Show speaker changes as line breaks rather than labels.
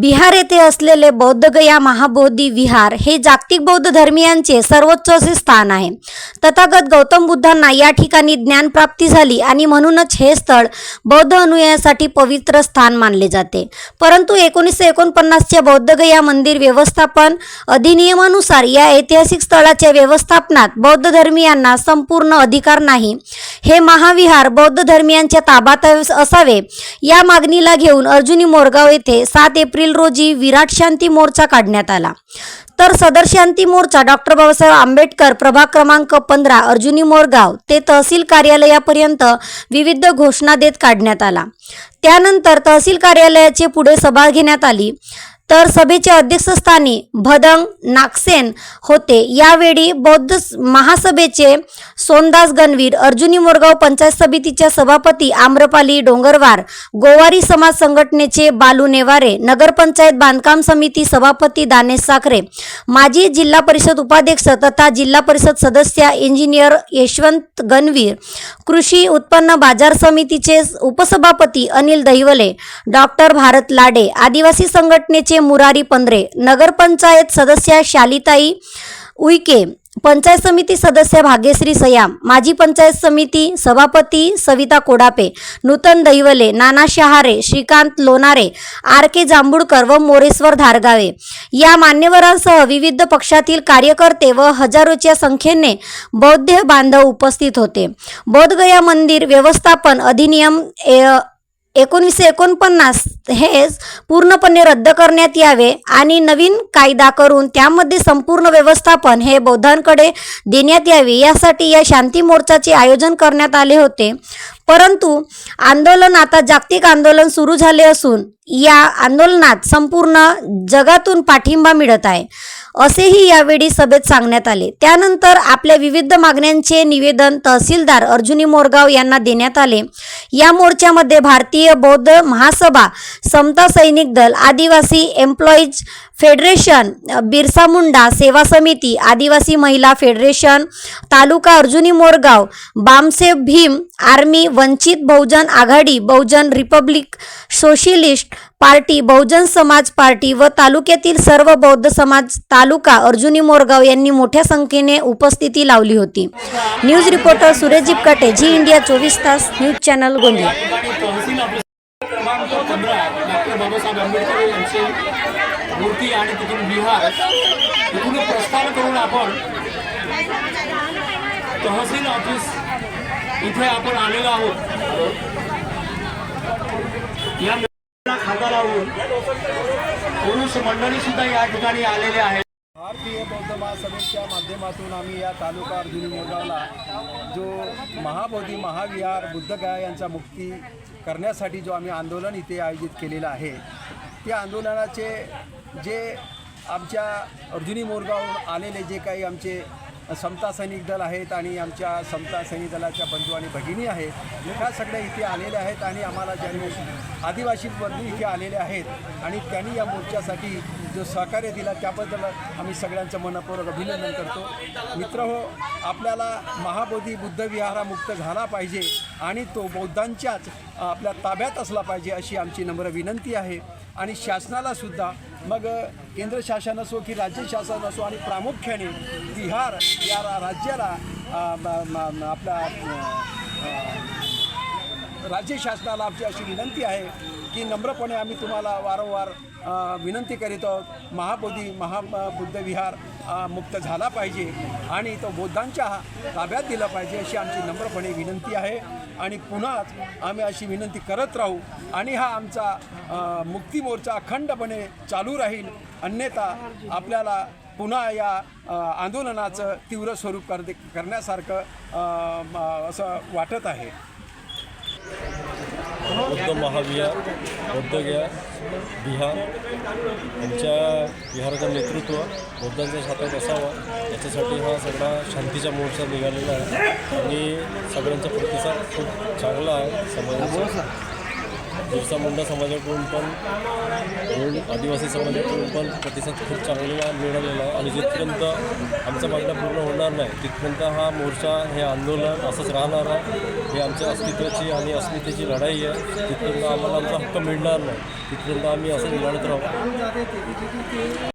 बिहार येथे असलेले बौद्धगया महाबोधी विहार हे जागतिक बौद्ध धर्मियांचे सर्वोच्च असे स्थान आहे. तथागत गौतम बुद्धांना या ठिकाणी ज्ञानप्राप्ती झाली आणि म्हणूनच हे स्थळ बौद्ध अनुयायासाठी पवित्र स्थान मानले जाते. परंतु एकोणीसशे एकोणपन्नासच्या बौद्धगया मंदिर व्यवस्थापन अधिनियमानुसार या ऐतिहासिक स्थळाच्या व्यवस्थापनात बौद्ध धर्मियांना संपूर्ण अधिकार नाही. हे महाविहार बौद्ध धर्मियांच्या ताबात असावे. या मागणीला घेऊन अर्जुनी मोरगाव येथे सात एप्रिल रोजी विराट शांती मोर्चा काढण्यात आला. तर सदर शांती मोर्चा डॉक्टर बाबासाहेब आंबेडकर प्रभाग क्रमांक पंधरा अर्जुनी मोरगाव ते तहसील कार्यालयापर्यंत विविध घोषणा देत काढण्यात आला. त्यानंतर तहसील कार्यालयाचे पुढे सभा घेण्यात आली. तर सभेच्या अध्यक्षस्थानी भदंग नागसेन होते. यावेळी बौद्ध महासभेचे सोनदास गणवीर अर्जुनी मोरगाव पंचायत समितीच्या सभापती आम्रपाली डोंगरवार गोवारी समाज संघटनेचे बालू नेवारे नगरपंचायत बांधकाम समिती सभापती दानेश साखरे माजी जिल्हा परिषद उपाध्यक्ष तथा जिल्हा परिषद सदस्य इंजिनियर यशवंत गणवीर कृषी उत्पन्न बाजार समितीचे उपसभापती अनिल दहिवले डॉक्टर भारत लाडे आदिवासी संघटनेचे मुरारी पंधरे. नगरपंचायत सदस्य शालिताई उईके. पंचायत समिती सदस्य भाग्यश्री सयाम. माजी पंचायत समिती सभापती सविता कोडापे. नूतन दैवले नाना शहारे श्रीकांत लोणारे आर के जांभूळकर व मोरेश्वर धारगावे. या मान्यवरांसह विविध पक्षातील कार्यकर्ते व हजारोच्या संख्येने बौद्ध बांधव उपस्थित होते. बोधगया मंदिर व्यवस्थापन अधिनियम ए- एकोणीसशे एकोणपन्नास हे पूर्णपणे रद्द करण्यात यावे आणि नवीन कायदा करून त्यामध्ये संपूर्ण व्यवस्थापन हे बौद्धांकडे देण्यात यावे. यासाठी या शांती मोर्चाचे आयोजन करण्यात आले होते. परंतु आंदोलन आता जागतिक आंदोलन सुरू झाले असून या आंदोलनात संपूर्ण जगातून पाठिंबा मिळत आहे. असेही यावेळी सभेत सांगण्यात आले. त्यानंतर आपल्या विविध मागण्यांचे निवेदन तहसीलदार अर्जुनी मोरगाव यांना देण्यात आले. या मोर्चामध्ये भारतीय बौद्ध महासभा समता सैनिक दल आदिवासी एम्प्लॉईज फेडरेशन बिरसा मुंडा सेवा समिती आदिवासी महिला federation taluka Arjuni Morgaon BAMCEF Bhim army Vanchit Bahujan Aghadi Bahujan republic socialist party Bahujan Samaj party व तालुक्यातील सर्व बौद्ध समाज तालुका अर्जुनी मोरगाव यांनी मोठ्या संख्येने उपस्थिती लावली होती. News reporter Suresh Jipkate Zee India चोवीस तास न्यूज चॅनल गोंदिया.
मूर्ती आणि तिथून विहार तिथून प्रस्थान करून आपण तहसील ऑफिस इथे आपण आलेलो आहोत. या मेळाव्याला खांदा लावून पुरुष मंडळी सुद्धा या ठिकाणी आलेले आहेत.
भारतीय बौद्ध महासभेच्या माध्यमातून आम्ही या तालुका अर्जुनी मोरगावला जो महाबोधी महाविहार बुद्धगया यांचा मुक्ती करण्यासाठी जो आम्ही आंदोलन इथे आयोजित केलेलं आहे त्या आंदोलनाचे जे आमच्या अर्जुनी मोरगावहून आलेले जे काही आमचे समता सैनिक दल आहेत आणि आमच्या समता सैनिक दलाच्या बंधू आणि भगिनी आहेत. ह्या सगळ्या इथे आलेल्या आहेत आणि आम्हाला ज्यांनी आदिवासी बंधू इथे आलेले आहेत आणि त्यांनी या मोर्चासाठी जो सहकार्य दिला त्याबद्दल आम्ही सगळ्यांचं मनपूर्वक अभिनंदन करतो. मित्र हो आपल्याला महाबोधी बुद्ध झाला पाहिजे आणि तो बौद्धांच्याच आपल्या ताब्यात असला पाहिजे अशी आमची नम्र विनंती आहे. आणि शासनालासुद्धा मग केंद्र शासन असो की राज्य शासन असो आणि प्रामुख्याने बिहार या रा- राज्याला आपला राज्य शासनाला आमची अशी विनंती आहे की नम्रपणे आम्ही तुम्हाला वारंवार विनंती करीत आहोत. महाबोधी महा विहार मुक्त झाला पाहिजे आणि तो बौद्धांच्या ताब्यात दिला पाहिजे अशी आमची नम्रपणे विनंती आहे. आणि पुन्हाच आम्ही अशी विनंती करत राहू आणि हा आमचा मुक्ती मोर्चा अखंडपणे चालू राहील. अन्यथा आपल्याला पुन्हा या आंदोलनाचं तीव्र स्वरूप कर करण्यासारखं असं वाटत आहे.
बौद्ध महाविहार बौद्धगया बिहार यांच्या बिहाराचं नेतृत्व बौद्धांच्या हातात असावा. याच्यासाठी हा सगळा शांतीचा मोर्चा निघालेला आहे. आणि सगळ्यांचा प्रतिसाद खूप चांगला आहे समाजाचा. दिवसा मुंडा समाजाकडून पण दोन आदिवासी समाजाकडून पण प्रतिसाद खूप चांगला मिळालेला आहे. आणि जिथपर्यंत आमच्या मागण्या पूर्ण होणार नाही तिथपर्यंत हा मोर्चा हे आंदोलन असंच राहणार आहे. हे आमच्या अस्तित्वाची आणि अस्मितेची लढाई आहे. तिथपर्यंत आम्हाला आमचा हक्क मिळणार नाही. तिथपर्यंत आम्ही असं लढत राहू.